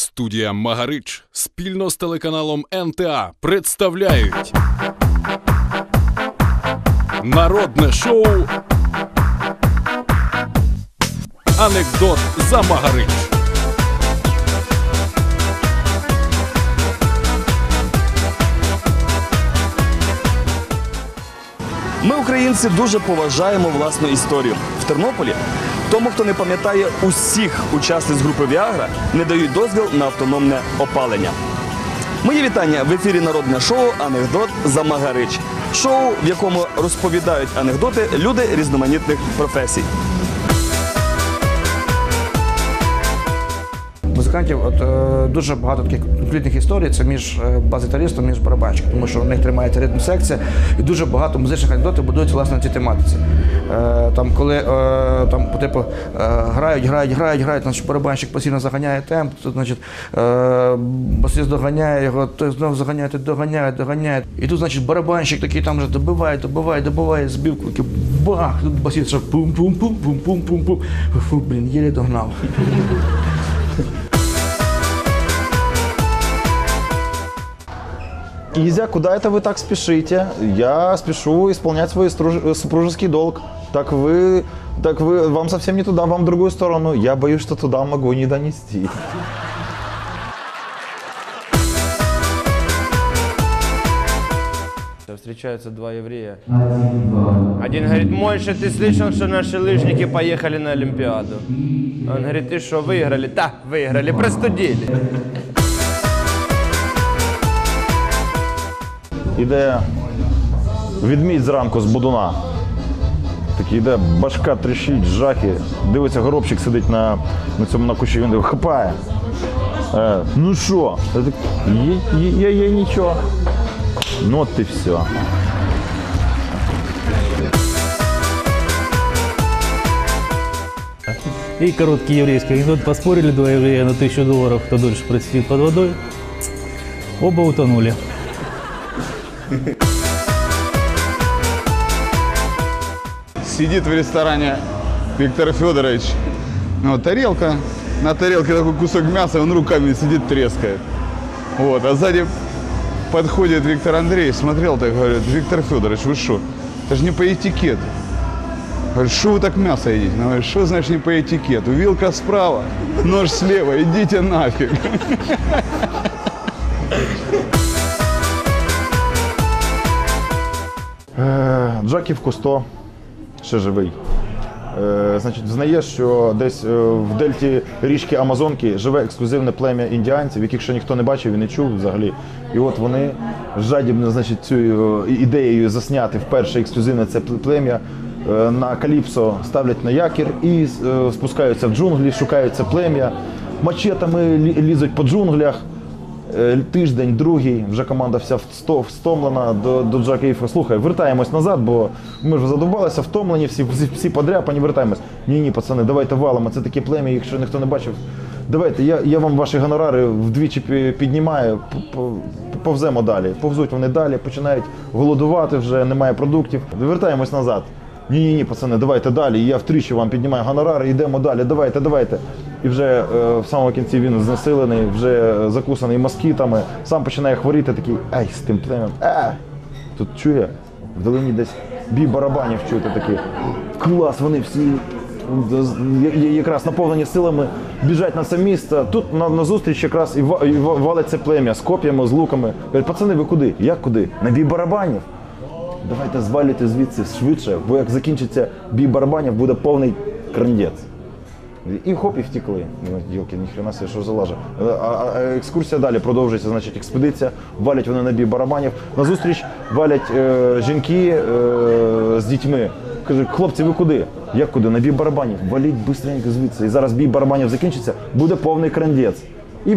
Студія Магарич спільно з телеканалом НТА представляють Народне шоу Анекдот за Магарич. Ми, українці, дуже поважаємо власну історію. В Тернополі тому, хто не пам'ятає усіх учасниць групи Віагра, не дають дозвіл на автономне опалення. Мої вітання в ефірі народне шоу Анекдот за Магарич. Шоу, в якому розповідають анекдоти люди різноманітних професій. Музикантів от, е, дуже багато таких конфліктних історій. Це між е, бас-гітаристом, між барабанщиком, тому що у них тримається ритм секція, і дуже багато музичних анекдотів будуються власне на цій тематиці. Е, там, коли е, там, по типу, е, грають, грають, грають, грають, значить барабанщик постійно заганяє темп, то, значить, е, басист доганяє його, той знову заганяє, той доганяє, доганяє. І тут, значить, барабанщик такий там вже добиває, добиває, добиває збивку, такий бах, тут басист що пум-пум-пум, пум-пум-пум-пум. Фу, блін, єлі догнав. Изя, куда это вы так спешите? Я спешу исполнять свой струж- супружеский долг. Так вы, так вы, вам совсем не туда, вам в другую сторону. Я боюсь, что туда могу не донести. Встречаются два еврея. Один говорит, Мойша, ты слышал, что наши лыжники поехали на Олимпиаду? Он говорит, ты что, выиграли? Да, выиграли, простудили. Іде відмідь зранку з будуна. Такий йде, башка тріщить, жахи. Дивиться, горобчик сидить на, на цьому на кущі, він хапає. Е, ну що? Я так, Є, є, є, є нічого. Ну от і все. И короткий еврейский анекдот. Поспорили два еврея на тысячу долларов, кто дольше просидит под водой. Оба утонули. Сидит в ресторане Виктор Федорович. Вот, тарелка, на тарелке такой кусок мяса, он руками сидит, трескает. Вот, а сзади подходит Виктор Андреевич, смотрел так, говорит, Виктор Федорович, вы что? Это же не по этикету. Говорит, что вы так мясо едите? Он говорит, что значит не по этикету? Вилка справа, нож слева, идите нафиг. Джаків Кусто, ще живий. Е, значить, знає, що десь е, в дельті річки Амазонки живе ексклюзивне плем'я індіанців, яких ще ніхто не бачив і не чув взагалі. І от вони жадібно значить, е, ідеєю засняти вперше ексклюзивне це плем'я. е, На Каліпсо ставлять на якір і е, спускаються в джунглі, шукають це плем'я, мачетами лі- лізуть по джунглях. Е, Тиждень, другий, вже команда вся всто- встомлена до, до Джакіїв. Слухай, вертаємось назад, бо ми вже задовбалися, втомлені, всі, всі, всі подряпані, вертаємось. Ні, ні, пацани, давайте валимо. Це таке плем'я, якщо ніхто не бачив. Давайте, я, я вам ваші гонорари вдвічі піднімаю, повземо далі. Повзуть вони далі, починають голодувати вже, немає продуктів. Вертаємось назад. Ні, ні, ні, пацани, давайте далі. Я втричі вам піднімаю гонорари, йдемо далі, давайте, давайте. І вже е, в самому кінці він знесилений, вже закусаний москітами, сам починає хворіти, такий, ай, з тим плем'ям, е, тут чує, вдалині десь бій барабанів чуєте такий. Клас, вони всі якраз наповнені силами біжать на це місце. Тут на, на зустріч якраз і, ва- і ва- валить плем'я з коп'ями, з луками. Кажуть, пацани, ви куди? Як куди? На бій барабанів. Давайте звалюйте звідси швидше, бо як закінчиться бій барабанів, буде повний крандець. І хоп, і втікли. Ну, Ділки, ніхрена себе, що залаже. А, а, а екскурсія далі продовжується, значить, експедиція. Валять вони на бій барабанів. Назустріч валять е, жінки е, з дітьми. Кажуть, хлопці, ви куди? Як куди? На бій барабанів. Валіть швидко звідси. І зараз бій барабанів закінчиться, буде повний крандець. І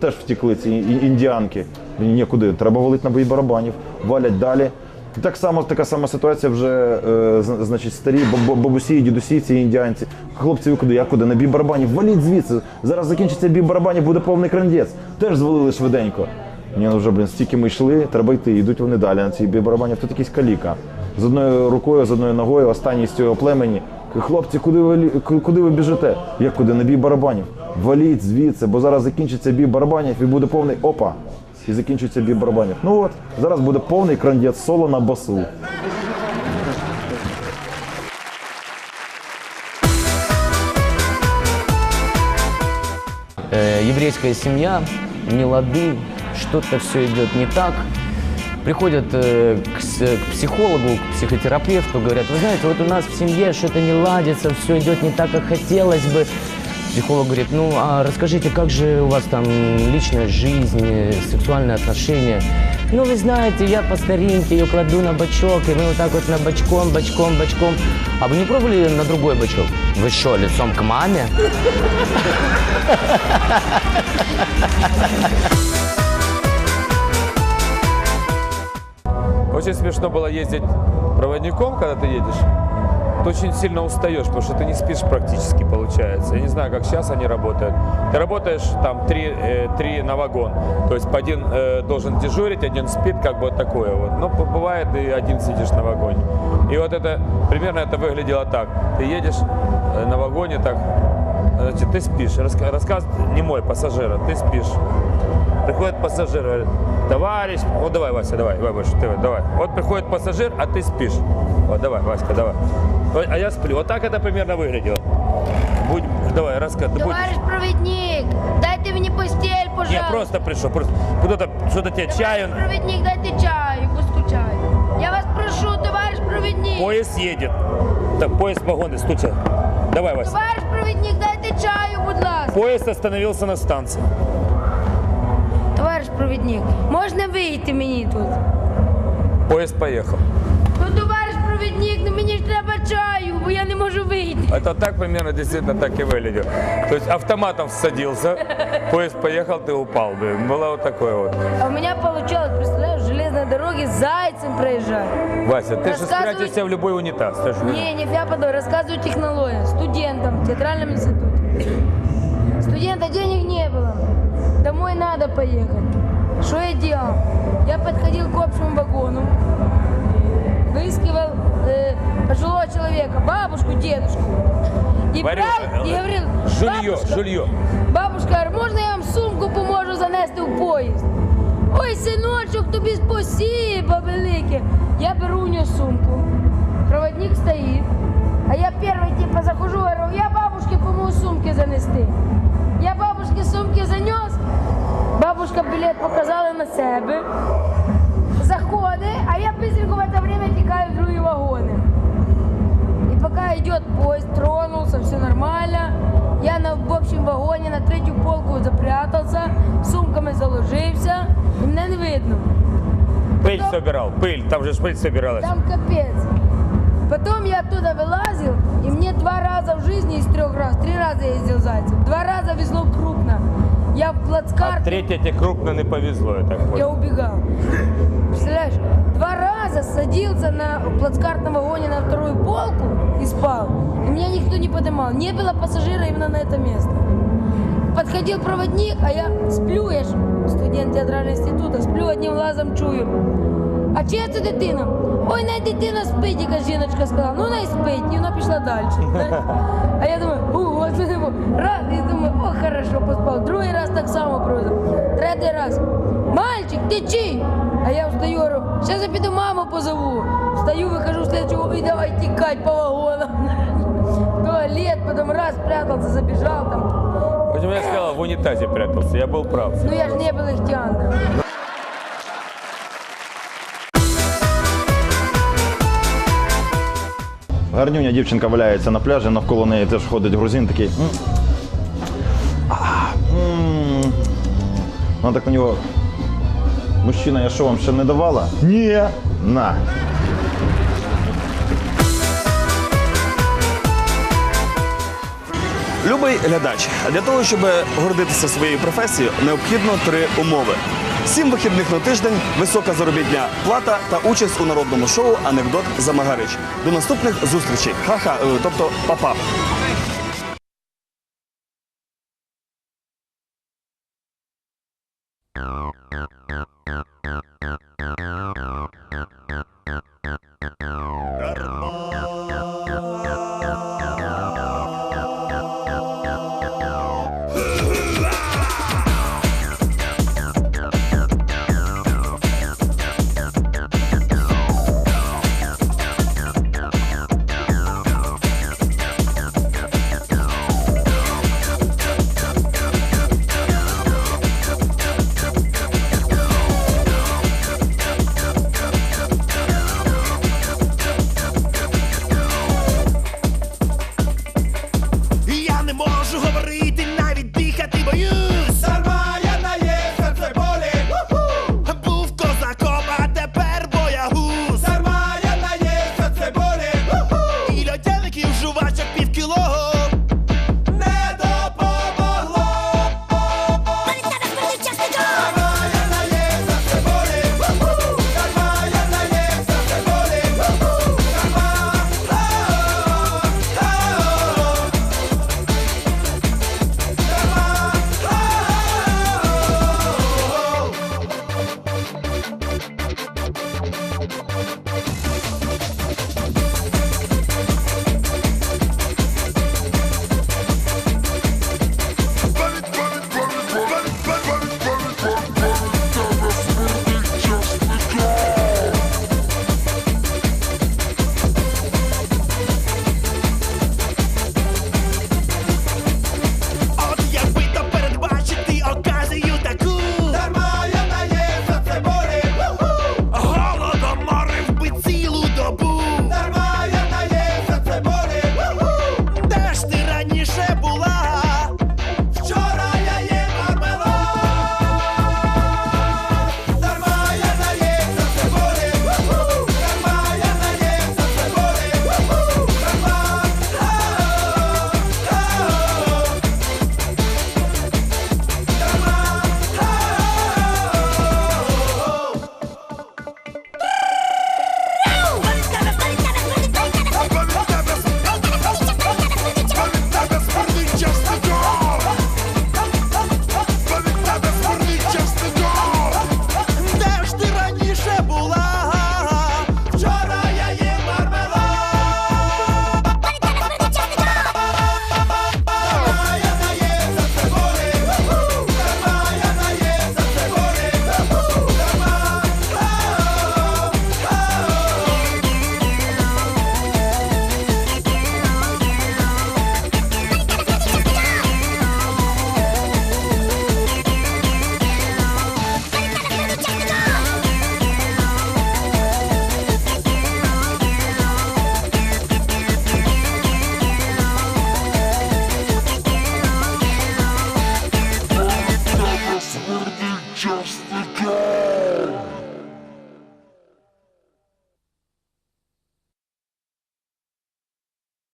теж втекли ці індіанки. Ні, куди? Треба валити на бій барабанів. Валять далі. Так само така сама ситуація вже е, значить, старі бабу- бабусі, дідусі, ці індіанці. Хлопці, ви куди? Я куди? На бій барабанів. Валіть звідси. Зараз закінчиться бій барабанів, буде повний крандець. Теж звалили швиденько. Ні, ну вже, блін, стільки ми йшли, треба йти. Йдуть вони далі на цій бій барабанів. Тут якийсь каліка. З одною рукою, з одною ногою, останній з цього племені. Хлопці, куди ви, куди ви біжите? Як куди? На бій барабанів. валіть звідси, бо зараз закінчиться бій барабанів і буде повний опа. І закінчується бій барабанів. Ну от, зараз буде повний крандець соло на басу. э, еврейская семья, не лады, что-то все идет не так. Приходят э, к, с- к психологу, к психотерапевту, говорят, вы знаете, вот у нас в семье что-то не ладится, все идет не так, как хотелось бы. Психолог говорит, ну а расскажите, как же у вас там личная жизнь, э, сексуальные отношения? Ну вы знаете, я по старинке ее кладу на бачок, и мы вот так вот на бочком, бочком, бочком. А вы не пробовали на другой бачок? Вы что, лицом к маме? Очень смешно было ездить проводником, когда ты едешь. Ты очень сильно устаешь, потому что ты не спишь практически, получается. Я не знаю, как сейчас они работают. Ты работаешь там три, э, три на вагон. То есть один э, должен дежурить, один спит, как бы вот такое вот. Но б- бывает и один сидишь на вагоне. И вот это, примерно это выглядело так. Ты едешь э, на вагоне так, значит, ты спишь. Раска- рассказ не мой, пассажира, ты спишь. Приходит пассажир, говорит, товарищ, вот давай, Вася, давай, давай, Вася, ты, давай. Вот приходит пассажир, а ты спишь. Вот давай, Васька, давай. Вот, А я сплю. Вот так это примерно выглядело. Будь, давай, рассказывай. Товарищ проводник, дайте мне постель, пожалуйста. Я просто пришел, просто кто-то, что-то тебе чаю, Товарищ проводник, дайте чаю, поскучаю. Я вас прошу, товарищ проводник. поезд едет. Так, поезд вагоны, стуча. Давай, Вася. Товарищ проводник, дайте чаю, будь ласка. Поезд остановился на станции. Товарищ провідник, можна вийти мені тут? Поезд поехал. Ну, товарищ провідник, ну мені ж треба чаю, бо я не можу вийти. Это так примерно действительно так и выглядел. То есть автоматом садился, поезд поехал, ты упал. Блин. Было вот такое вот. А у меня получалось, представляешь, железной дороги зайцем проезжать. Вася, ты же Рассказывай. спрячешься в любой унитаз. ты ж- Не, не подумал, рассказываю технологию студентам в театральном институте. Студента денег не было. Домой надо поехать. Что я делал? Я подходил к общему вагону, выискивал э, пожилого человека, бабушку, дедушку. И, Варюша, брал, и говорил, Жулье, бабушка, жулье. Бабушка, можна я вам сумку поможу занести в поїзд? Ой, синочок, тобі спасибо велике. Я беру у нього сумку. Проводник стоїть. А я перший типа захожу, говорю, я бабушке помогу сумки занести. Я бабушке сумки занес. Бабушка білет показала на себе. Заходить, а я быстренько в это время тікаю в другі вагони. И пока идет поезд, тронулся, все нормально. Я на, в общем вагоне на третью полку запрятался, сумками заложився, і мене не видно. Пыль собирал, пыль, там же пыль собиралась. Там капец. Потом я оттуда вылазил, и мне два раза в жизни из трех раз, три раза я ездил зайцем, два раза. Я в А плацкарте, третье тебе крупно не повезло, я так я понял. убегал. Представляешь, два раза садился на плацкартном вагоне на вторую полку и спал. И меня никто не поднимал. Не было пассажира именно на это место. Подходил проводник, а я сплю, я ж студент театрального інституту, сплю одним глазом чую. А чия це дитина? Ой, най дитина спить, якась жіночка сказала. Ну най спить, і вона пішла далі. А я думаю, ого, це не було. Раз, і думаю, о, хорошо, поспав. Другий раз так само проводив. Третій раз. Мальчик, ти чий? А я встаю, говорю, зараз я піду маму позову. Встаю, вихожу в следующего, і давай тікать по вагонам. В Туалет, потом раз спрятался, забежал там. Почему я сказал, в унитазе прятался, я был прав. Ну я ж не был ихтиандром. Гарнюня дівчинка валяється на пляжі, навколо неї теж ходить грузин такий. «М, а, м». Вона так на нього. Мужчина, я що вам ще не давала? Ні. На. Любий глядач, для того, щоб гордитися своєю професією, необхідно три умови: сім вихідних на тиждень, висока заробітня плата та участь у народному шоу Анекдот за Магарич. До наступних зустрічей. Ха-ха, е, тобто па-па.